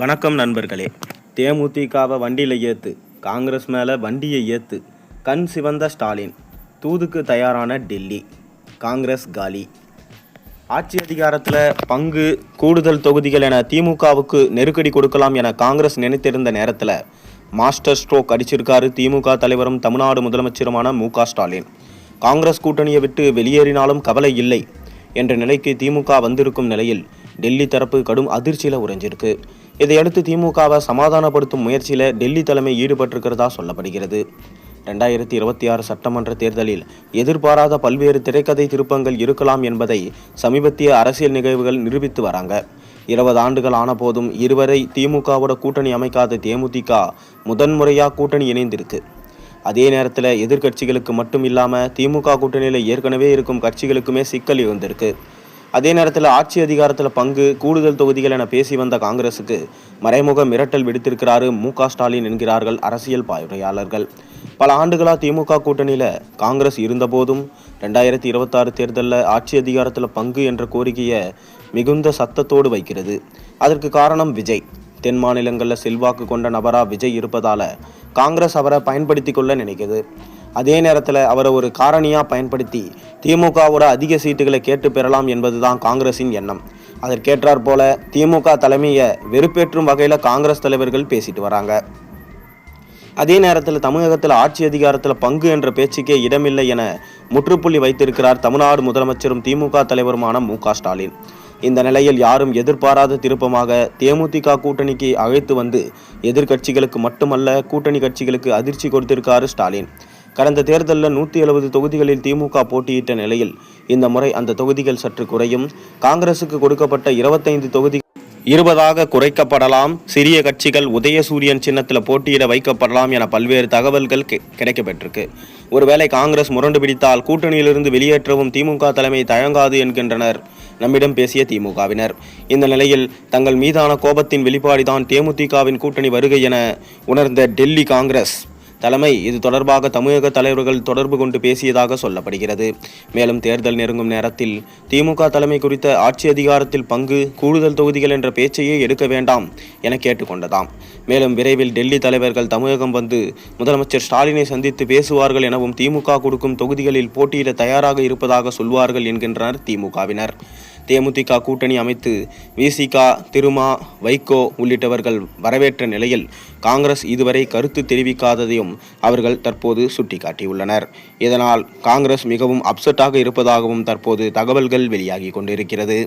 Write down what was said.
வணக்கம் நண்பர்களே. தேமுதிகவை வண்டியில் ஏற்று காங்கிரஸ் மேலே வண்டியை ஏற்று கண் சிவந்த ஸ்டாலின் தூதுக்கு தயாரான டெல்லி காங்கிரஸ் காலி. ஆட்சி அதிகாரத்தில் பங்கு கூடுதல் தொகுதிகள் என திமுகவுக்கு நெருக்கடி கொடுக்கலாம் என காங்கிரஸ் நினைத்திருந்த நேரத்தில் மாஸ்டர் ஸ்ட்ரோக் அடிச்சிருக்காரு திமுக தலைவரும் தமிழ்நாடு முதலமைச்சருமான மு ஸ்டாலின். காங்கிரஸ் கூட்டணியை விட்டு வெளியேறினாலும் கவலை இல்லை. என்ற நிலைக்கு திமுக வந்திருக்கும் நிலையில் டெல்லி தரப்பு கடும் அதிர்ச்சியில் உறைஞ்சிருக்கு. இதையடுத்து திமுகவை சமாதானப்படுத்தும் முயற்சியில் டெல்லி தலைமை ஈடுபட்டிருக்கிறதா சொல்லப்படுகிறது. ரெண்டாயிரத்தி இருபத்தி ஆறு சட்டமன்ற தேர்தலில் எதிர்பாராத பல்வேறு திரைக்கதை திருப்பங்கள் இருக்கலாம் என்பதை சமீபத்திய அரசியல் நிகழ்வுகள் நிரூபித்து வராங்க. இருபது ஆண்டுகள் ஆன போதும் இருவரை திமுகவோட கூட்டணி அமைக்காத தேமுதிக முதன்முறையாக கூட்டணி இணைந்திருக்கு. அதே நேரத்தில் எதிர்க்கட்சிகளுக்கு மட்டும் இல்லாமல் திமுக கூட்டணியில் ஏற்கனவே இருக்கும் கட்சிகளுக்குமே சிக்கல் இருந்திருக்கு அதே நேரத்தில் ஆட்சி அதிகாரத்தில் பங்கு கூடுதல் தொகுதிகள் என பேசி வந்த காங்கிரசுக்கு மறைமுக மிரட்டல் விடுத்திருக்கிறாரு மு க ஸ்டாலின் என்கிறார்கள் அரசியல் பார்வையாளர்கள். பல ஆண்டுகளாக திமுக கூட்டணியில் காங்கிரஸ் இருந்தபோதும் ரெண்டாயிரத்தி இருபத்தாறு தேர்தலில் ஆட்சி அதிகாரத்தில் பங்கு என்ற கோரிக்கையை மிகுந்த சத்தத்தோடு வைக்கிறது. அதற்கு காரணம் விஜய். தென் மாநிலங்களில் செல்வாக்கு கொண்ட நபரா விஜய் இருப்பதால காங்கிரஸ் அவரை பயன்படுத்தி கொள்ள நினைக்குது. அதே நேரத்தில் அவரை ஒரு காரணியாக பயன்படுத்தி திமுகவோட அதிக சீட்டுகளை கேட்டு பெறலாம் என்பதுதான் காங்கிரஸின் எண்ணம். அதற்கேற்றாற் போல திமுக தலைமையை வெறுப்பேற்றும் வகையில் காங்கிரஸ் தலைவர்கள் பேசிட்டு வராங்க. அதே நேரத்தில் தமிழகத்தில் ஆட்சி அதிகாரத்தில் பங்கு என்ற பேச்சுக்கே இடமில்லை என முற்றுப்புள்ளி வைத்திருக்கிறார் தமிழ்நாடு முதலமைச்சரும் திமுக தலைவருமான மு ஸ்டாலின். இந்த நிலையில் யாரும் எதிர்பாராத திருப்பமாக தேமுதிக கூட்டணிக்கு அழைத்து வந்து எதிர்க்கட்சிகளுக்கு மட்டுமல்ல கூட்டணி கட்சிகளுக்கு அதிர்ச்சி கொடுத்திருக்காரு ஸ்டாலின். கடந்த தேர்தலில் நூற்றி எழுபது தொகுதிகளில் திமுக போட்டியிட்ட நிலையில் இந்த முறை அந்த தொகுதிகள் சற்று குறையும். காங்கிரசுக்கு கொடுக்கப்பட்ட இருபத்தைந்து தொகுதி இருபதாக குறைக்கப்படலாம். சிறிய கட்சிகள் உதயசூரியன் சின்னத்தில் போட்டியிட வைக்கப்படலாம் என பல்வேறு தகவல்கள் கி- கிடைக்கப்பெற்றிருக்கு. ஒருவேளை காங்கிரஸ் முரண்டு பிடித்தால் கூட்டணியிலிருந்து வெளியேற்றவும் திமுக தலைமை தயங்காது என்கின்றனர். நம்மிடம் பேசிய திமுகவினர். இந்த நிலையில் தங்கள் மீதான கோபத்தின் வெளிப்பாடுதான் தேமுதிகவின் கூட்டணி வருகை என உணர்ந்த டெல்லி காங்கிரஸ். தலைமை. இது தொடர்பாக தமிழக தலைவர்கள் தொடர்பு கொண்டு பேசியதாக சொல்லப்படுகிறது. மேலும் தேர்தல் நெருங்கும் நேரத்தில் திமுக தலைமை குறித்த ஆட்சி அதிகாரத்தில் பங்கு கூடுதல் தொகுதிகள் என்ற பேச்சையே எடுக்க வேண்டாம் என கேட்டுக்கொண்டதாம். மேலும் விரைவில் டெல்லி தலைவர்கள் தமிழகம் வந்து முதலமைச்சர் ஸ்டாலினை சந்தித்து பேசுவார்கள் எனவும் திமுக கொடுக்கும் தொகுதிகளில் போட்டியிட தயாராக இருப்பதாக சொல்வார்கள் என்கின்றனர் திமுகவினர். தேமுதிக கூட்டணி அமைத்து விசிகா திருமா வைகோ உள்ளிட்டவர்கள் வரவேற்ற நிலையில் காங்கிரஸ் இதுவரை கருத்து தெரிவிக்காததையும் அவர்கள் தற்போது சுட்டிக்காட்டியுள்ளனர். இதனால் காங்கிரஸ் மிகவும் அப்செட்டாக இருப்பதாகவும் தற்போது தகவல்கள் வெளியாகி கொண்டிருக்கிறது.